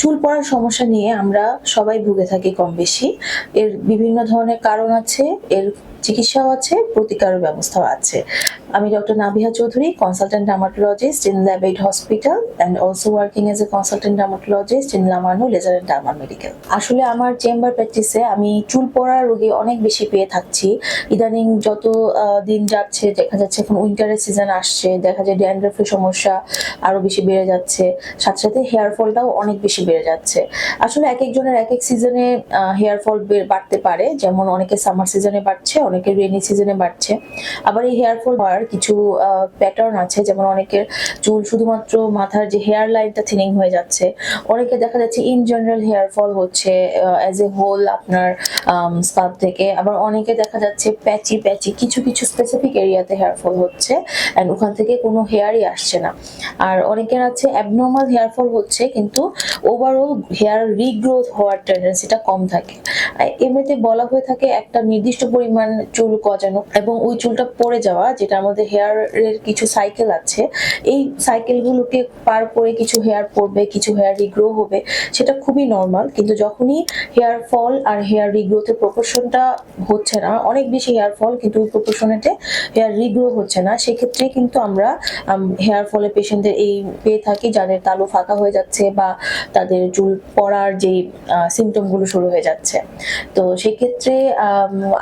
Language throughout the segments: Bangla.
চুল পড়ার সমস্যা নিয়ে আমরা সবাই ভুগে থাকি কম বেশি। এর বিভিন্ন ধরনের কারণ আছে, এর চিকিৎসাও আছে, প্রতিকারের ব্যবস্থাও আছে। আমি doctor Nabiha Chowdhury consultant dermatologist in Labaid hospital and also working as a consultant dermatologist in লামানু laser and derma medical আসলে আমার চেম্বার প্র্যাকটিসে আমি চুল পড়া রোগী অনেক বেশি পেয়ে থাকছি। ইদানিং যত দিন যাচ্ছে, দেখা যাচ্ছে এখন উইন্টারের সিজন আসছে, দেখা যায় ড্যান্ড্রফের সমস্যা আরও বেশি বেড়ে যাচ্ছে। সাথে সাথে হেয়ার ফলটাও অনেক বেশি বেড়ে যাচ্ছে। আসলে এক একজনের এক এক সিজনে হেয়ার ফল বাড়তে পারে। যেমন অনেকে সামার সিজনে বাড়ছে অনেকের রেনি সিজনে বাড়ছে। আবার এই হেয়ার ফল হওয়ার কিছু প্যাটার্ন আছে। যেমন অনেকের চুল শুধুমাত্র মাথার যে হেয়ার লাইনটা থিনিং হয়ে যাচ্ছে। অনেকে দেখা যাচ্ছে ইন জেনারেল হেয়ার ফল হচ্ছে অ্যাজ এ হোল আপনার স্কাল্প থেকে। আবার অনেকে দেখা যাচ্ছে প্যাচি প্যাচি কিছু কিছু স্পেসিফিক এরিয়াতে হেয়ার ফল হচ্ছে অ্যান্ড ওখান থেকে কোনো হেয়ারই আসছে না। আর অনেকের আছে অ্যাবনর্মাল হেয়ার ফল হচ্ছে, কিন্তু ওভারঅল হেয়ার রিগ্রোথ হওয়ার টেন্ডেন্সিটা কম থাকে। এমনিতে বলা হয়ে থাকে একটা নির্দিষ্ট পরিমাণ চুল গজানো এবং ওই চুলটা পড়ে যাওয়া, যেটা আমাদের হেয়ার এর কিছু সাইকেল আছে, এই সাইকেলগুলোকে পার করে কিছু হেয়ার পড়বে, কিছু হেয়ার রিগ্রো হবে, সেটা খুবই নর্মাল কিন্তু যখনই হেয়ার ফল আর হেয়ার রিগ্রোথের প্রপোর্শনটা হচ্ছে না, অনেক বেশি হেয়ার ফল কিন্তু ওই প্রপোর্শনেতে হেয়ার রিগ্রো হচ্ছে না, সেক্ষেত্রে কিন্তু আমরা হেয়ার ফলের পেশেন্টদের এই পেয়ে থাকি, যাদের তালু ফাঁকা হয়ে যাচ্ছে বা তাদের চুল পড়ার যেই সিমটমগুলো শুরু হয়ে যাচ্ছে। তো সেক্ষেত্রে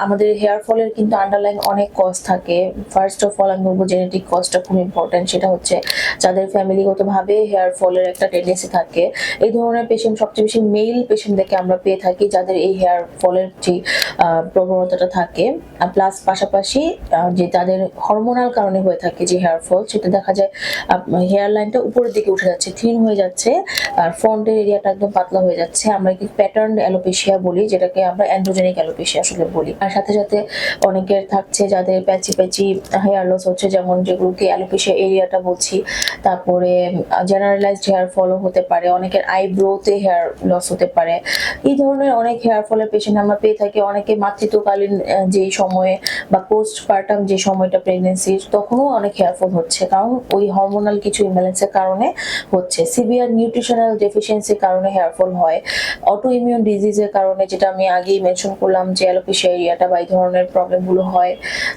আমাদের হেয়ার ফলের কিন্তু আন্ডারলাইন অনেক কজ থাকে। ফার্স্ট অফ অল আমি বলব জেনেটিক কজটা খুব ইম্পর্টেন্ট সেটা হচ্ছে যাদের ফ্যামিলিগতভাবে হেয়ার ফলের একটা টেন্ডেন্সি থাকে, এই ধরনের পেশেন্ট সবচেয়ে বেশি মেল পেশেন্টদেরকে আমরা পেয়ে থাকি যাদের এই হেয়ার ফলের যে প্রবণতাটা থাকে। প্লাস পাশাপাশি যে তাদের হরমোনাল কারণে হয়ে থাকে যে হেয়ার ফল সেটা দেখা যায় হেয়ার লাইনটা উপরের দিকে উঠে যাচ্ছে থিন হয়ে যাচ্ছে। আর ফ্রন্টের এরিয়াটা একদম পাতলা হয়ে যাচ্ছে। আমরা কি প্যাটার্ন অ্যালোপেশিয়া বলি যেটাকে আমরা অ্যান্ড্রোজেনিক অ্যালোপেশিয়া আসলে বলি। আর সাথে সাথে অনেকের থাকছে যাদের প্যাচি প্যাচি হেয়ার লস হচ্ছে যেমন যেগুলোকে অ্যালোপেশিয়া এরিয়াটা বলছি। তারপরে জেনারেলাইজড হেয়ার ফলও হতে পারে অনেকের আইব্রোতে হেয়ার লস হতে পারে। এই ধরনের অনেক হেয়ার ফলের পেশেন্ট আমরা পেয়ে থাকি। অনেকে মাতৃত্বকালীন আহ, যে সময়ে বা পোস্ট পার্টাম যে সময়টা প্রেগনেন্সির তখনও অনেক হেয়ার ফল হচ্ছে। কারণ ওই হরমোনাল কিছু ইমব্যালেন্সের কারণে হচ্ছে। সিভিয়ার নিউট্রিশনাল ডেফিসিয়েন্সির কারণে হেয়ার ফল হয়। অটো ইমিউন ডিজিজের কারণে যেটা আমি আগেই মেনশন করলাম যে অ্যালোপেশিয়া এরিয়াটা বা এই ধরনের প্রবলেমগুলো হয়।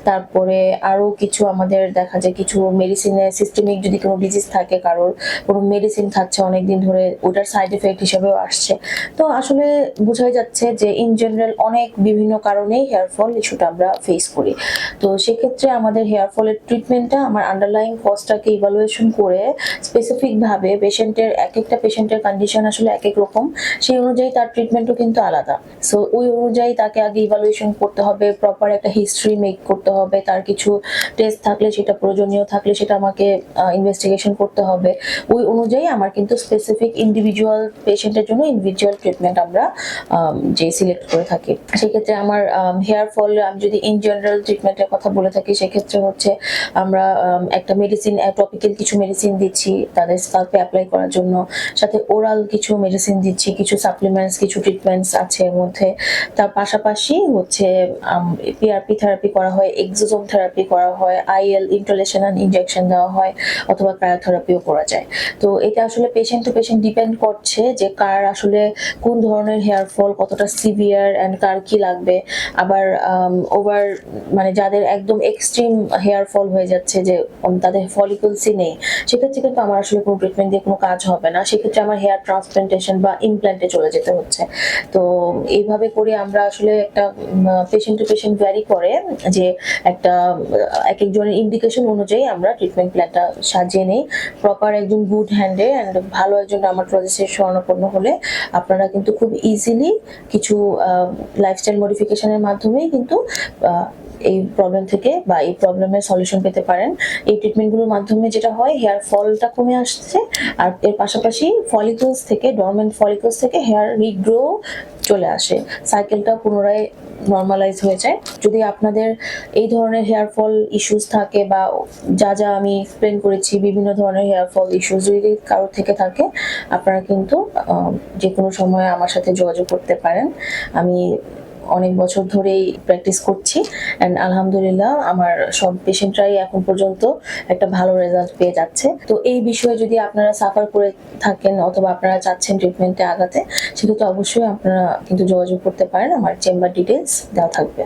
তারপরে আরও কিছু আমাদের দেখা যায়, কিছু মেডিসিনে সিস্টেমিক যদি কোনো ডিজিজ থাকে কারোর, কোনো মেডিসিন খাচ্ছে অনেকদিন ধরে, ওটার সাইড এফেক্ট হিসেবেও আসছে। তো আসলে বোঝাই যাচ্ছে যে ইন জেনারেল অনেক বিভিন্ন কারণেই হেয়ার ফল ইস্যুটা আমরা ফেস করি। তো সেক্ষেত্রে আমাদের হেয়ার ফলের ট্রিটমেন্টটা আমার আন্ডারলাইং কজটাকে ইভালুয়েশন করে স্পেসিফিক ভাবে পেশেন্টের এক একটা পেশেন্টের কন্ডিশন আসলে এক এক রকম, সেই অনুযায়ী তার ট্রিটমেন্টও কিন্তু আলাদা। সো ওই অনুযায়ী তাকে আগে ইভালুয়েশন করতে হবে প্রপার একটা হিস্ট্রি মেক করতে হবে, তার কিছু টেস্ট থাকলে সেটা প্রয়োজনীয় থাকলে সেটা আমাকে ইনভেস্টিগেশন করতে হবে। ওই অনুযায়ী আমার কিন্তু স্পেসিফিক ইন্ডিভিজুয়াল পেশেন্টের জন্য ইন্ডিভিজুয়াল ট্রিটমেন্ট আমরা যে সিলেক্ট করে থাকি। সেক্ষেত্রে আমার হেয়ার ফল আমি যদি ইন জেনারেল ট্রিটমেন্টের কথা বলে থাকি, সেক্ষেত্রে হচ্ছে আমরা একটা মেডিসিন টপিক্যাল কিছু মেডিসিন দিচ্ছি, তাদের স্কাল্পে অ্যাপ্লাই করার জন্য। সাথে ওরাল কিছু মেডিসিন দিচ্ছি, কিছু সাপ্লিমেন্টস কিছু ট্রিটমেন্টস আছে এর মধ্যে। তার পাশাপাশি হচ্ছে পিআরপি থেরাপি করা হয় এক্সোজোম থেরাপি করা হয় আইএল ইন্টারলেশনাল ইনজেকশন দেওয়া হয়, অথবা ক্রায়োথেরাপিও করা যায়। তো এটা আসলে পেশেন্ট টু পেশেন্ট ডিপেন্ড করছে যে কার আসলে কোন ধরনের হেয়ার ফল কতটা সিভিয়ার অ্যান্ড কার কি লাগবে। আবার ওভার মানে যাদের একদম এক্সট্রিম হেয়ার ফল হয়ে যাচ্ছে যে তাদের ফলিকলসই নেই, সেক্ষেত্রে কিন্তু আমার আসলে কোনো ট্রিটমেন্ট দিয়ে কোনো কাজ হবে না। সেক্ষেত্রে আমার হেয়ার ট্রান্সপ্লান্টেশন বা ইমপ্ল্যান্টে চলে যেতে হচ্ছে। তো এইভাবে করে আমরা আসলে একটা পেশেন্ট টু পেশেন্ট ভ্যারি করে যে একটা, এক একজনের ইন্ডিকেশন অনুযায়ী আমরা ট্রিটমেন্ট প্ল্যানটা সাজিয়ে নিই। প্রপার একজন গুড হ্যান্ডে অ্যান্ড ভালো একজন আমার ডার্মাটোলজিস্টের স্বর্ণপন্ন হলে আপনারা কিন্তু খুব ইজিলি কিছু লাইফস্টাইল মডিফিকেশনের মাধ্যমেই কিন্তু এই প্রবলেম থেকে বা এই প্রবলেমের সলিউশন পেতে পারেন। এই ট্রিটমেন্টগুলোর মাধ্যমে যেটা হয় হেয়ার ফলটা কমে আসছে আর এর পাশাপাশি ফলিকলস থেকে ডরমেন্ট ফলিকলস থেকে হেয়ার রিগ্রো চলে আসে। সাইকেলটা পুনরায় নর্মালাইজ হয়ে যায়। যদি আপনাদের এই ধরনের হেয়ার ফল ইস্যুস থাকে বা যা যা আমি এক্সপ্লেন করেছি, বিভিন্ন ধরনের হেয়ার ফল ইস্যুস যদি কারোর থেকে থাকে, আপনারা কিন্তু যে কোনো সময় আমার সাথে যোগাযোগ করতে পারেন। আমি অনেক বছর ধরেই প্র্যাকটিস করছি অ্যান্ড আলহামদুলিল্লাহ আমার সব পেশেন্টরাই এখন পর্যন্ত একটা ভালো রেজাল্ট পেয়ে যাচ্ছে। তো এই বিষয়ে যদি আপনারা সাফার করে থাকেন অথবা আপনারা চাচ্ছেন ট্রিটমেন্টে আগাতে, সেক্ষেত্রে অবশ্যই আপনারা কিন্তু যোগাযোগ করতে পারেন, আমার চেম্বার ডিটেলস দেওয়া থাকবে।